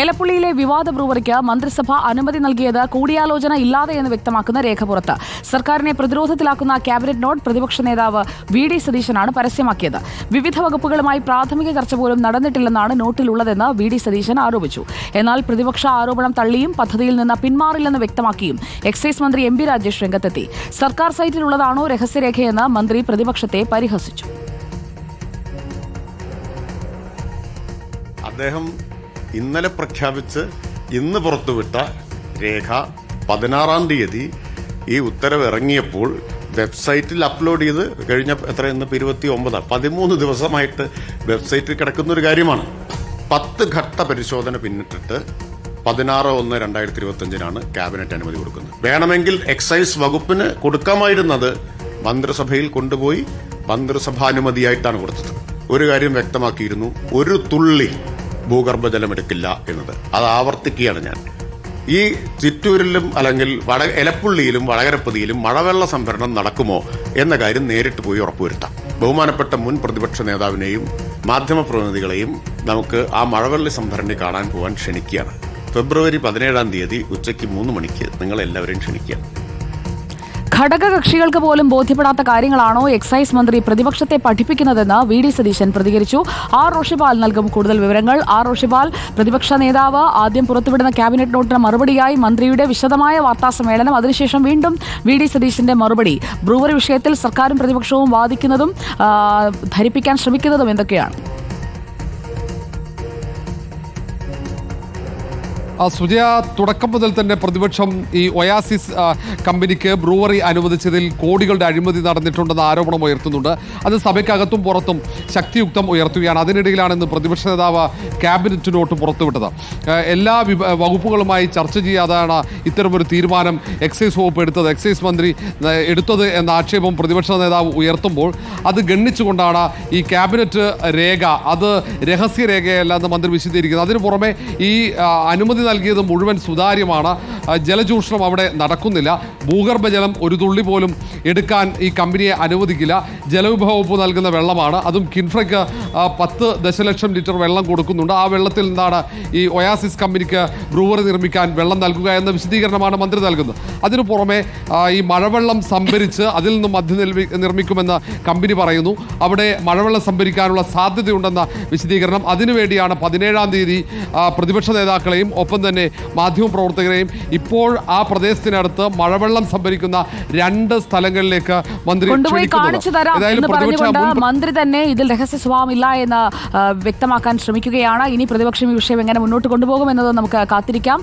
എലപ്പുള്ളിയിലെ വിവാദ ബ്രൂവറിക്ക് മന്ത്രിസഭ അനുമതി നൽകിയത് കൂടിയാലോചന ഇല്ലാതെ എന്ന് വ്യക്തമാക്കുന്ന രേഖ പുറത്ത്. സർക്കാരിനെ പ്രതിരോധത്തിലാക്കുന്ന ക്യാബിനറ്റ് നോട്ട് പ്രതിപക്ഷ നേതാവ് വി ഡി സതീശനാണ് പരസ്യമാക്കിയത്. വിവിധ വകുപ്പുകളുമായി പ്രാഥമിക ചർച്ച പോലും നടന്നിട്ടില്ലെന്നാണ് നോട്ടിലുള്ളതെന്ന് വി ഡി സതീശൻ ആരോപിച്ചു. എന്നാൽ പ്രതിപക്ഷ ആരോപണം തള്ളിയും പദ്ധതിയിൽ നിന്ന് പിന്മാറില്ലെന്ന് വ്യക്തമാക്കിയും എക്സൈസ് മന്ത്രി എം പി രാജേഷ് രംഗത്തെത്തി. സർക്കാർ സൈറ്റിലുള്ളതാണോ രഹസ്യരേഖയെന്ന് മന്ത്രി പ്രതിപക്ഷത്തെ പരിഹസിച്ചു. അദ്ദേഹം ഇന്നലെ പ്രഖ്യാപിച്ച് ഇന്ന് പുറത്തുവിട്ട രേഖ പതിനാറാം തീയതി ഈ ഉത്തരവ് ഇറങ്ങിയപ്പോൾ വെബ്സൈറ്റിൽ അപ്ലോഡ് ചെയ്ത് കഴിഞ്ഞ എത്ര ഇന്ന് ഇരുപത്തി ഒമ്പതാണ് പതിമൂന്ന് ദിവസമായിട്ട് വെബ്സൈറ്റിൽ കിടക്കുന്ന ഒരു കാര്യമാണ്. പത്ത് ഘട്ട പരിശോധന പിന്നിട്ടിട്ട് പതിനാറ് ഒന്ന് രണ്ടായിരത്തി ഇരുപത്തിയഞ്ചിനാണ് ക്യാബിനറ്റ് അനുമതി കൊടുക്കുന്നത്. വേണമെങ്കിൽ എക്സൈസ് വകുപ്പിന് കൊടുക്കാമായിരുന്നത് മന്ത്രിസഭയിൽ കൊണ്ടുപോയി മന്ത്രിസഭാനുമതിയായിട്ടാണ് കൊടുത്തത്. ഒരു കാര്യം വ്യക്തമാക്കിയിരുന്നു. ഒരു തുള്ളി ഭൂഗർഭജലം എടുക്കില്ല എന്നത്. അത് ആവർത്തിക്കുകയാണ് ഞാൻ. ഈ ചിറ്റൂരിലും അല്ലെങ്കിൽ വട എലപ്പുള്ളിയിലും വടകരപ്പതിയിലും മഴവെള്ള സംഭരണം നടക്കുമോ എന്ന കാര്യം നേരിട്ട് പോയി ഉറപ്പുവരുത്താം. ബഹുമാനപ്പെട്ട മുൻ പ്രതിപക്ഷ നേതാവിനെയും മാധ്യമപ്രതിനിധികളെയും നമുക്ക് ആ മഴവെള്ള സംഭരണി കാണാൻ പോകാൻ ക്ഷണിക്കുകയാണ്. ഫെബ്രുവരി പതിനേഴാം തീയതി ഉച്ചയ്ക്ക് മൂന്ന് മണിക്ക് നിങ്ങളെല്ലാവരെയും ക്ഷണിക്കുകയാണ്. ഘടകകക്ഷികൾക്ക് പോലും ബോധ്യപ്പെടാത്ത കാര്യങ്ങളാണോ എക്സൈസ് മന്ത്രി പ്രതിപക്ഷത്തെ പഠിപ്പിക്കുന്നതെന്ന് വി ഡി സതീശൻ പ്രതികരിച്ചു. ആർ റോഷിപാൽ നൽകും കൂടുതൽ വിവരങ്ങൾ. ആർ റോഷിപാൽ പ്രതിപക്ഷ നേതാവ് ആദ്യം പുറത്തുവിടുന്ന ക്യാബിനറ്റ് നോട്ടിന് മറുപടിയായി മന്ത്രിയുടെ വിശദമായ വാർത്താ സമ്മേളനം. അതിനുശേഷം വീണ്ടും വി ഡി സതീശന്റെ മറുപടി. ബ്രൂവറി വിഷയത്തിൽ സർക്കാരും പ്രതിപക്ഷവും വാദിക്കുന്നതും ധരിപ്പിക്കാൻ ശ്രമിക്കുന്നതും എന്തൊക്കെയാണ്? സുജയ തുടക്കം മുതൽ തന്നെ പ്രതിപക്ഷം ഈ ഒയാസിസ് കമ്പനിക്ക് ബ്രൂവറി അനുവദിച്ചതിൽ കോടികളുടെ അഴിമതി നടന്നിട്ടുണ്ടെന്ന ആരോപണം ഉയർത്തുന്നുണ്ട്. അത് സഭയ്ക്കകത്തും പുറത്തും ശക്തിയുക്തം ഉയർത്തുകയാണ്. അതിനിടയിലാണ് ഇന്ന് പ്രതിപക്ഷ നേതാവ് ക്യാബിനറ്റ് നോട്ട് പുറത്തുവിട്ടത് എല്ലാ വകുപ്പുകളുമായി ചർച്ച ചെയ്യാതാണ് ഇത്തരമൊരു തീരുമാനം എക്സൈസ് വകുപ്പ് എടുത്തത്. എക്സൈസ് മന്ത്രി എടുത്തത് എന്ന ആക്ഷേപം പ്രതിപക്ഷ നേതാവ് ഉയർത്തുമ്പോൾ അത് ഗണ്ണിച്ചുകൊണ്ടാണ് ഈ ക്യാബിനറ്റ് രേഖ അത് രഹസ്യ രേഖയല്ല എന്ന് മന്ത്രി വിശദീകരിക്കുന്നത്. അതിനു പുറമെ ഈ അനുമതി നൽകിയത് മുഴുവൻ സുതാര്യമാണ്. ജലചൂഷണം അവിടെ നടക്കുന്നില്ല. ഭൂഗർഭജലം ഒരു തുള്ളി പോലും എടുക്കാൻ ഈ കമ്പനിയെ അനുവദിക്കില്ല. ജലവിഭവ വകുപ്പ് നൽകുന്ന വെള്ളമാണ്. അതും കിൻഫ്രയ്ക്ക് പത്ത് ദശലക്ഷം ലിറ്റർ വെള്ളം കൊടുക്കുന്നുണ്ട്. ആ വെള്ളത്തിൽ നിന്നാണ് ഈ ഒയാസിസ് കമ്പനിക്ക് ബ്രൂവറി നിർമ്മിക്കാൻ വെള്ളം നൽകുക എന്ന വിശദീകരണമാണ് മന്ത്രി നൽകുന്നത്. അതിനു പുറമെ ഈ മഴവെള്ളം സംഭരിച്ച് അതിൽ നിന്നും നിർമ്മി- നിർമ്മിക്കുമെന്ന് കമ്പനി പറയുന്നു. അവിടെ മഴവെള്ളം സംഭരിക്കാനുള്ള സാധ്യതയുണ്ടെന്ന വിശദീകരണം. അതിനുവേണ്ടിയാണ് പതിനേഴാം തീയതി പ്രതിപക്ഷ നേതാക്കളെയും ഒപ്പം തന്നെ മാധ്യമപ്രവർത്തകരെയും ഇപ്പോൾ ആ പ്രദേശത്തിനടുത്ത് മഴവെള്ളം സംഭരിക്കുന്ന രണ്ട് സ്ഥലങ്ങളിലേക്ക് മന്ത്രി. കാണിച്ചു തരാം മന്ത്രി തന്നെ ഇതിൽ രഹസ്യ സ്വഭാവമില്ല എന്ന് വ്യക്തമാക്കാൻ ശ്രമിക്കുകയാണ് ഇനി പ്രതിപക്ഷം ഈ വിഷയം എങ്ങനെ മുന്നോട്ട് കൊണ്ടുപോകും കൊണ്ടുപോകുമെന്നത് നമുക്ക് കാത്തിരിക്കാം